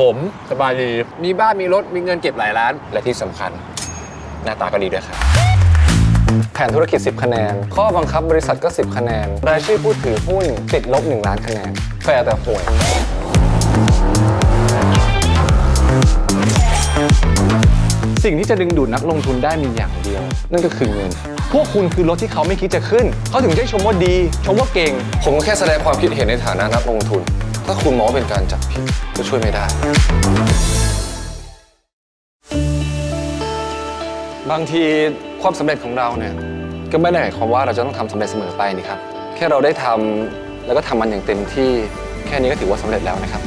ผมสบายดี มีบ้านมีรถมีเงินเก็บหลายล้าน และที่สำคัญ หน้าตาก็ดีด้วยครับ แผนธุรกิจ 10 คะแนน ข้อบังคับบริษัทก็ 10 คะแนน รายชื่อผู้ถือหุ้นติดลบ 1 ล้านคะแนน แฟร์แต่ห่วย สิ่งที่จะดึงดูดนักลงทุนได้มีอย่างเดียว นั่นก็คือเงิน พวกคุณคือรถที่เขาไม่คิดจะขึ้น เขาถึงได้ชมว่าดี ชมว่าเก่ง ผมก็แค่แสดงความคิดเห็นในฐานะนักลงทุน ถ้าคุณมองว่าเป็นการจับผิดก็ช่วยไม่ได้ บางทีความสำเร็จของเราเนี่ยก็ไม่ได้หมายความว่าเราจะต้องทำสำเร็จเสมอไปนี่ครับ แค่เราได้ทำแล้วก็ทำมันอย่างเต็มที่แค่นี้ก็ถือว่าสำเร็จแล้วนะครับ